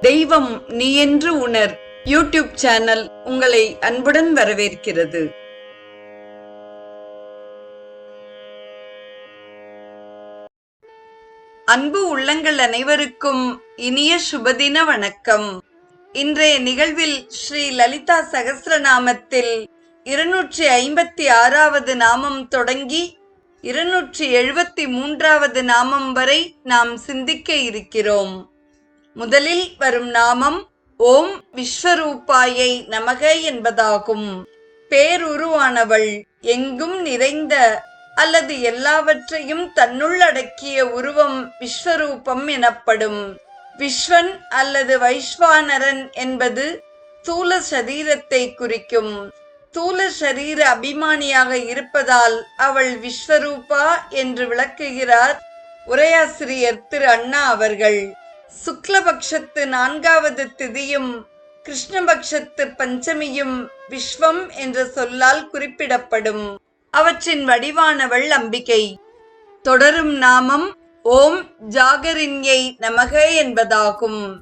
தெய்வம் நீ என்று உணர். யூடியூப் சேனல் உங்களை அன்புடன் வரவேற்கிறது. அன்பு உள்ளங்கள் அனைவருக்கும் இனிய சுபதின வணக்கம். இன்றைய நிகழ்வில் ஸ்ரீ லலிதா சகசிரநாமத்தில் இருநூற்றி ஐம்பத்தி ஆறாவது நாமம் தொடங்கி இருநூற்றி எழுபத்தி மூன்றாவது நாமம் வரை நாம் சிந்திக்க இருக்கிறோம். முதலில் வரும் நாமம் ஓம் விஸ்வரூபாயை நமக என்பதாகும். பேருருவானவள் எங்கும் நிறைந்த அல்லது எல்லாவற்றையும் தன்னுள் அடக்கிய உருவம் விஸ்வரூபம் எனப்படும். விஸ்வன் அல்லது வைஸ்வானரன் என்பது ஸ்தூல சரீரத்தை குறிக்கும். ஸ்தூல சரீர அபிமானியாக இருப்பதால் அவள் விஸ்வரூபா என்று விளக்குகிறார் உரையாசிரியர் திரு அண்ணா அவர்கள். சுக்லபக்ஷத்து நான்காவது திதியும் கிருஷ்ணபக்ஷத்து பஞ்சமியும் விஸ்வம் என்ற சொல்லால் குறிப்பிடப்படும். அவற்றின் வடிவானவள் அம்பிகை தொடரும் நாமம் ஓம் ஜாகரின்யை நமக என்பதாகும்.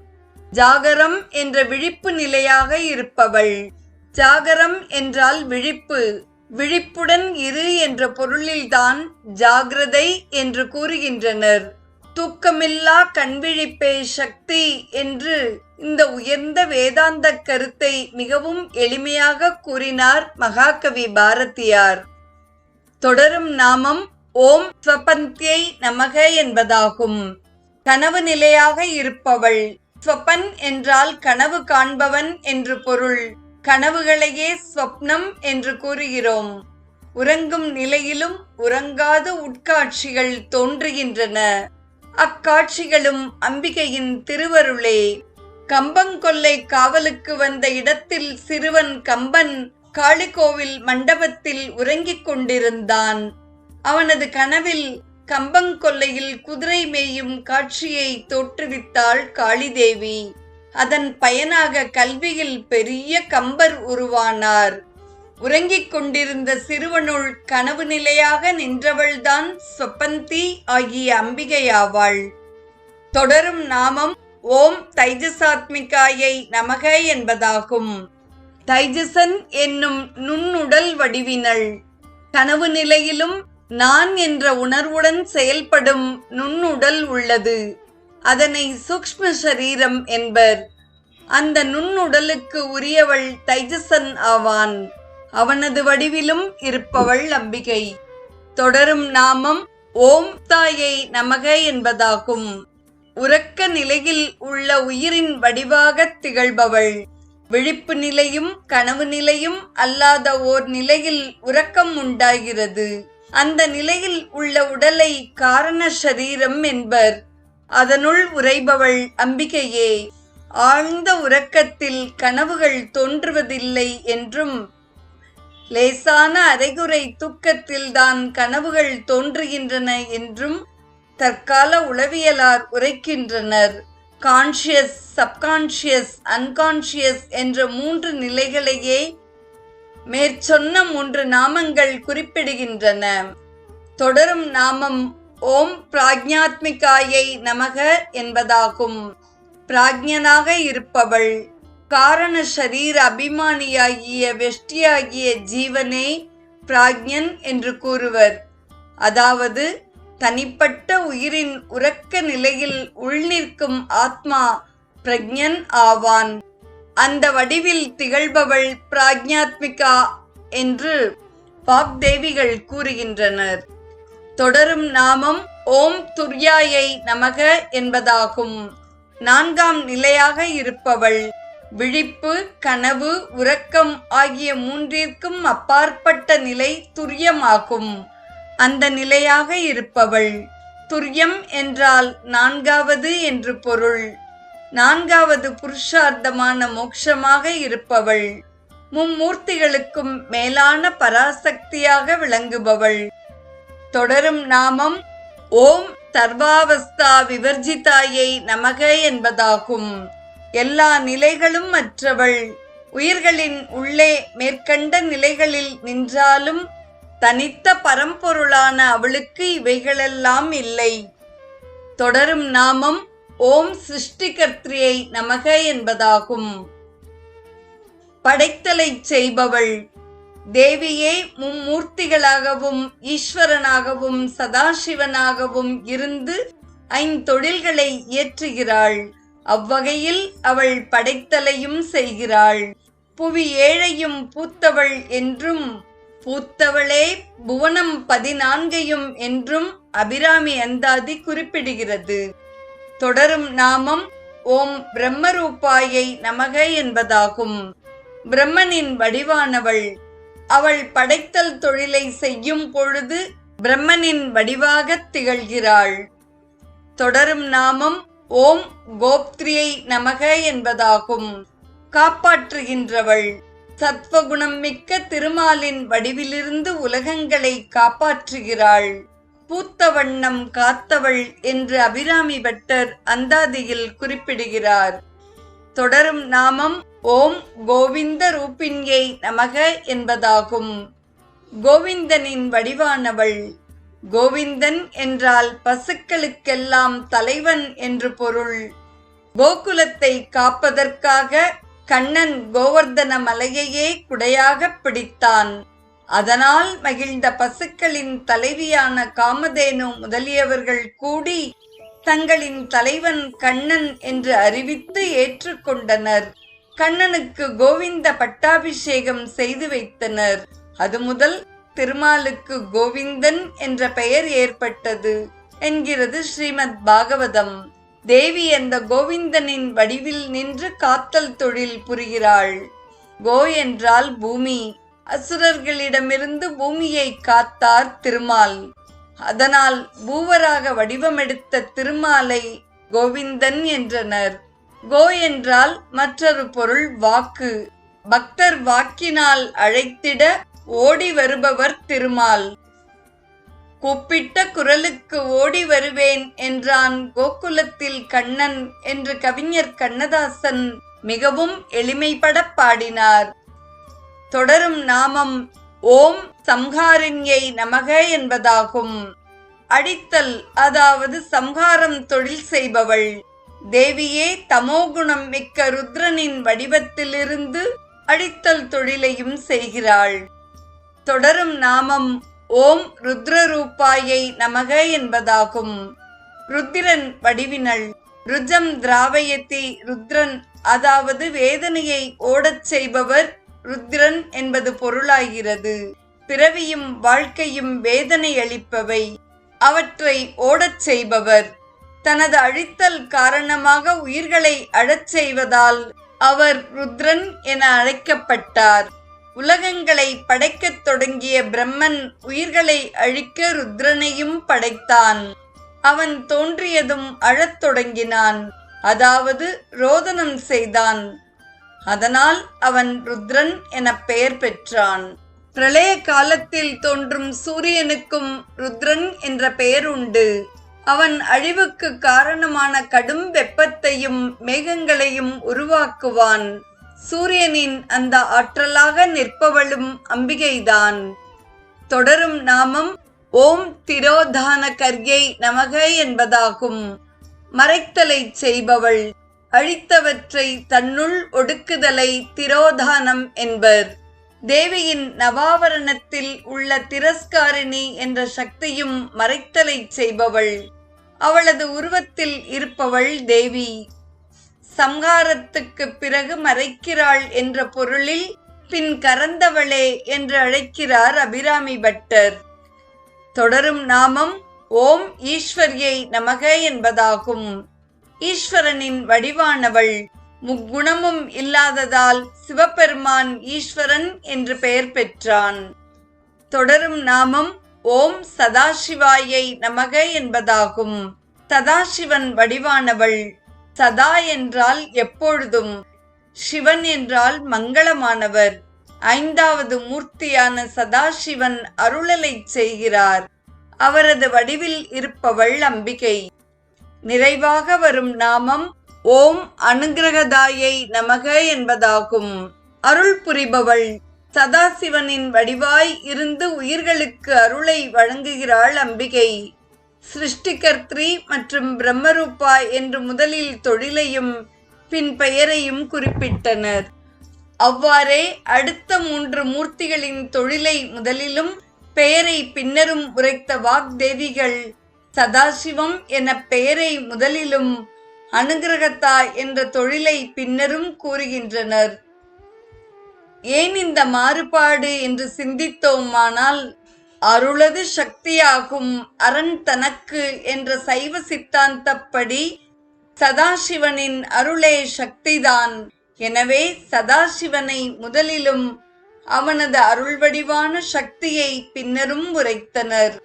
ஜாகரம் என்ற விழிப்பு நிலையாக இருப்பவள். ஜாகரம் என்றால் விழிப்பு. விழிப்புடன் இரு என்ற பொருளில்தான் ஜாகிரதை என்று கூறுகின்றனர். தூக்கமில்லா கண்விழிப்பே சக்தி என்று இந்த உயர்ந்த வேதாந்த கருத்தை மிகவும் எளிமையாக கூறினார் மகாகவி பாரதியார். தொடரும் நாமம் ஓம் ஸ்வபந்தியை நமக என்பதாகும். கனவு நிலையாக இருப்பவள். ஸ்வபன் என்றால் கனவு காண்பவன் என்று பொருள். கனவுகளையே ஸ்வப்னம் என்று கூறுகிறோம். உறங்கும் நிலையிலும் உறங்காத உட்காட்சிகள் தோன்றுகின்றன. அக்காட்சிகளும் அம்பிகையின் திருவருளே. கம்பங்கொல்லை காவலுக்கு வந்த இடத்தில் சிறுவன் கம்பன் காளிகோவில் மண்டபத்தில் உறங்கிக் கொண்டிருந்தான். அவனது கனவில் கம்பங்கொல்லையில் குதிரை மேயும் காட்சியை தோற்றுவித்தாள் காளிதேவி. அதன் பயனாக கல்வியில் பெரிய கம்பர் உருவானார். உறங்கிக் கொண்டிருந்த சிறுவனுள் கனவு நிலையாக நின்றவள்தான் சொப்பந்தி ஆகிய அம்பிகையாவாள். தொடரும் நாமம் ஓம் தைஜசாத்மிகாயை நமக என்பதாகும். தைஜசன் என்னும் நுண்ணுடல் வடிவினள். கனவு நிலையிலும் நான் என்ற உணர்வுடன் செயல்படும் நுண்ணுடல் உள்ளது. அதனை சூக்ஷ்ம சரீரம் என்பர். அந்த நுண்ணுடலுக்கு உரியவள் தைஜசன் ஆவான். அவனது வடிவிலும் இருப்பவள் அம்பிகை. தொடரும் நாமம் ஓம் தாயை நமக என்பதாகும். உறக்க நிலையில் உள்ள உயிரின் வடிவாக திகழ்பவள். விழிப்பு நிலையும் கனவு நிலையும் அல்லாத ஓர் நிலையில் உறக்கம் உண்டாகிறது. அந்த நிலையில் உள்ள உடலை காரண சரீரம் என்பர். அதனுள் உறைபவள் அம்பிகையே. ஆழ்ந்த உறக்கத்தில் கனவுகள் தோன்றுவதில்லை என்றும் லேசான அரைகுறை தூக்கத்தில்தான் கனவுகள் தோன்றுகின்றன என்றும் தற்கால உளவியலார் உரைக்கின்றனர். கான்ஷியஸ் சப்கான்ஷியஸ் அன்கான்ஷியஸ் என்ற மூன்று நிலைகளையே மேற்சொன்ன மூன்று நாமங்கள் குறிப்பிடுகின்றன. தொடரும் நாமம் ஓம் பிராக்ஞாத்மிகாயை நமக என்பதாகும். பிராக்ஞனாக இருப்பவள். காரண ஷரீர அபிமானியாகிய வெஷ்டியாகிய ஜீவனே பிராக்ஞன் என்று கூறுவர். அதாவது தனிப்பட்ட உயிரின் உறக்க நிலையில் உள்நிற்கும் ஆத்மா பிரக்ஞன் ஆவான். அந்த வடிவில் திகழ்பவள் பிராக்ஞாத்மிகா என்று வாக்தேவிகள் கூறுகின்றனர். தொடரும் நாமம் ஓம் துர்யாயை நமக என்பதாகும். நான்காம் நிலையாக இருப்பவள். விழிப்பு கனவு உறக்கம் ஆகிய மூன்றிற்கும் அப்பாற்பட்ட நிலை துரியமாகும். அந்த நிலையாக இருப்பவள். துரியம் என்றால் நான்காவது என்று பொருள். நான்காவது புருஷார்த்தமான மோட்சமாக இருப்பவள். மும்மூர்த்திகளுக்கும் மேலான பராசக்தியாக விளங்குபவள். தொடரும் நாமம் ஓம் சர்வாவஸ்தா விவர்ஜிதாயை நமக என்பதாகும். எல்லா நிலைகளும் மற்றவள். உயிர்களின் உள்ளே மேற்கண்ட நிலைகளில் நின்றாலும் தனித்த பரம்பொருளான அவளுக்கு இவைகளெல்லாம் இல்லை. தொடரும் நாமம் ஓம் சிருஷ்டிகர்த்தியை நமக என்பதாகும். படைத்தலை செய்பவள். தேவியே மும்மூர்த்திகளாகவும் ஈஸ்வரனாகவும் சதாசிவனாகவும் இருந்து ஐந்தொழில்களை இயற்றுகிறாள். அவ்வகையில் அவள் படைத்தலையும் செய்கிறாள். புவி ஏழையும் பூத்தவள் என்றும் பூத்தவளே புவனம் பதினான்கையும் என்றும் அபிராமி அந்தாதி குறிப்பிடுகிறது. தொடரும் நாமம் ஓம் பிரம்மரூபாயை நமக என்பதாகும். பிரம்மனின் வடிவானவள். அவள் படைத்தல் தொழிலை செய்யும் பொழுது பிரம்மனின் வடிவாகத் திகழ்கிறாள். தொடரும் நாமம் ஓம் கோப்திரியை நமக என்பதாகும். காப்பாற்றுகின்றவள். சத்வகுணம் மிக்க திருமாலின் வடிவிலிருந்து உலகங்களை காப்பாற்றுகிறாள். பூத்த வண்ணம் காத்தவள் என்று அபிராமி பட்டர் அந்தாதியில் குறிப்பிடுகிறார். தொடரும் நாமம் ஓம் கோவிந்த ரூபின்யை நமக என்பதாகும். கோவிந்தனின் வடிவானவள். கோவிந்தன் என்றால் பசுக்களுக்கெல்லாம் தலைவன் என்று பொருள். கோகுலத்தை காப்பதற்காக கண்ணன் கோவர்தன மலையையே குடையாக பிடித்தான். அதனால் மகிழ்ந்த பசுக்களின் தலைவியான காமதேனு முதலியவர்கள் கூடி தங்களின் தலைவன் கண்ணன் என்று அறிவித்து ஏற்றுக்கொண்டனர் கண்ணனுக்கு கோவிந்த பட்டாபிஷேகம் செய்து வைத்தனர். அது முதல் திருமாலுக்கு கோவிந்தன் என்ற பெயர் ஏற்பட்டது என்கிறது ஸ்ரீமத் பாகவதம். தேவி அந்த கோவிந்தனின் வடிவில் நின்று காத்தல் தொழில் புரிகிறாள். கோ என்றால் பூமி. அசுரர்களிடமிருந்து பூமியை காத்தார் திருமால். அதனால் பூவராக வடிவமெடுத்த திருமாலை கோவிந்தன் என்றனர். கோ என்றால் மற்றொரு பொருள் வாக்கு. பக்தர் வாக்கினால் அழைத்திட ஓடி வருபவர் திருமால். கூப்பிட்ட குரலுக்கு ஓடி வருவேன் என்றான் கோகுலத்தில் கண்ணன் என்று கவிஞர் கண்ணதாசன். மிகவும் எளிமைப்பட பாடினார். தொடரும் நாமம் ஓம் சம்ஹாரிண்யை நமக என்பதாகும். அடித்தல் அதாவது சம்ஹாரம் தொழில் செய்பவள். தேவியே தமோகுணம் மிக்க ருத்ரனின் வடிவத்திலிருந்து அடித்தல் தொழிலையும் செய்கிறாள். தொடரும் நாமம் ஓம் ருத்ரரூபாயை நமக என்பதாகும். ருத்திரன் வடிவினள் ருஜம் திராவயத்தி ருத்ரன் அதாவது வேதனையை ஓடச் செய்பவர் ருத்ரன் என்பது பொருளாகிறது. பிறவியும் வாழ்க்கையும் வேதனை அளிப்பவை அவற்றை ஓடச் செய்பவர். தனது அழித்தல் காரணமாக உயிர்களை அழச் செய்வதால் அவர் ருத்ரன் என அழைக்கப்பட்டார். உலகங்களை படைக்கத் தொடங்கிய பிரம்மன் உயிர்களை அழிக்க ருத்ரனையும் படைத்தான். அவன் தோன்றியதும் அழத் தொடங்கினான். அதாவது ரோதனம் செய்தான். அதனால் அவன் ருத்ரன் என பெயர் பெற்றான். பிரளய காலத்தில் தோன்றும் சூரியனுக்கும் ருத்ரன் என்ற பெயர் உண்டு. அவன் அழிவுக்கு காரணமான கடும் வெப்பத்தையும் மேகங்களையும் உருவாக்குவான். சூரியனின் அந்த ஆற்றலாக நிற்பவளும் அம்பிகைதான். தொடரும் நாமம் ஓம் திரோதான கர்யை நமக என்பதாகும். மறைத்தலை செய்பவள் அழித்தவற்றை தன்னுள் ஒடுக்குதலை திரோதானம் என்பர். தேவியின் நவாவரணத்தில் உள்ள திரஸ்காரிணி என்ற சக்தியும் மறைத்தலை செய்பவள். அவளது உருவத்தில் இருப்பவள் தேவி. சம்ஹாரத்துக்கு பிறகு மறைக்கிறாள் என்ற பொருளில் பின் கரந்தவளே என்று அழைக்கிறார் அபிராமி பட்டர். தொடரும் நாமம் ஓம் ஈஸ்வர்யை நமக என்பதாகும். ஈஸ்வரனின் வடிவானவள் முக்குணமும் இல்லாததால் சிவபெருமான் ஈஸ்வரன் என்று பெயர் பெற்றான். தொடரும் நாமம் ஓம் சதாசிவாயை நமக என்பதாகும். சதாசிவன் வடிவானவள் சதா என்றால் எப்பொழுதும் சிவன் என்றால் மங்களமானவர். ஐந்தாவது மூர்த்தியான சதாசிவன் அருளலை செய்கிறார். அவரது வடிவில் இருப்பவள் அம்பிகை. நிறைவாக வரும் நாமம் ஓம் அனுகிரகதாயை நமக என்பதாகும். அருள் புரிபவள் சதாசிவனின் வடிவாய் இருந்து உயிர்களுக்கு அருளை வழங்குகிறாள் அம்பிகை. சிருஷ்டிகர்த்ரி மற்றும் பிரம்மரூபா என்று முதலில் தொழிலையும் பின் பெயரையும் குறிப்பிட்டனர். அவ்வாறே அடுத்த மூன்று மூர்த்திகளின் தொழிலை முதலிலும் பெயரை பின்னரும் உரைத்த வாக்தேவிகள் சதாசிவம் என பெயரை முதலிலும் அனுகிரகத்தா என்ற தொழிலை பின்னரும் கூறுகின்றனர். ஏன் இந்த மாறுபாடு என்று சிந்தித்தோமானால் அருளது சக்தியாகும் அரண் தனக்கு என்ற சைவ சித்தாந்தப்படி சதாசிவனின் அருளே சக்திதான். எனவே சதாசிவனை முதலிலும் அவனது அருள் வடிவான சக்தியை பின்னரும் உரைத்தனர்.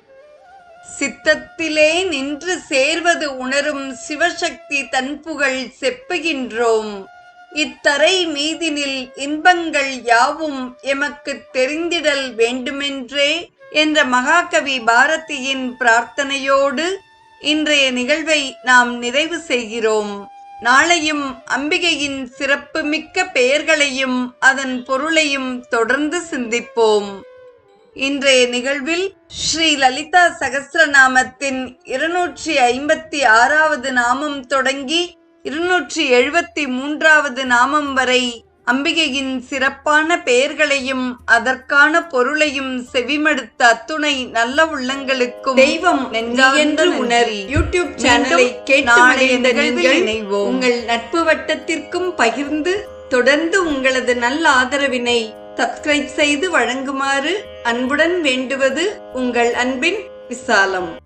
சித்தத்திலே நின்று சேர்வது உணரும் சிவசக்தி தன்புகள் செப்புகின்றோம். இத்தரை மீதினில் இன்பங்கள் யாவும் எமக்குத் தெரிந்திடல் வேண்டுமென்றே என்ற மகாகவி பாரதியின் பிரார்த்தனையோடு இன்றைய நிகழ்வை நாம் நிறைவு செய்கிறோம். நாளையும் அம்பிகையின் சிறப்புமிக்க பெயர்களையும் அதன் பொருளையும் தொடர்ந்து சிந்திப்போம். இன்றைய நிகழ்வில் ஸ்ரீ லலிதா சகசிரநாமத்தின் இருநூற்றி ஐம்பத்தி ஆறாவது நாமம் தொடங்கி இருநூற்றி எழுபத்தி மூன்றாவது நாமம் வரை அம்பிகையின் சிறப்பான பெயர்களையும் அதற்கான பொருளையும் செவிமடுத்த அத்துணை நல்ல உள்ளங்களுக்கும் தெய்வம் நெஞ்சார்ந்த உணர். யூடியூப் சேனலை கேட்டு இணைவோம். உங்கள் நட்பு வட்டத்திற்கும் பகிர்ந்து தொடர்ந்து உங்களது நல்ல ஆதரவினை சப்ஸ்கிரைப் செய்து வழங்குமாறு அன்புடன் வேண்டுவது உங்கள் அன்பின் விசாலம்.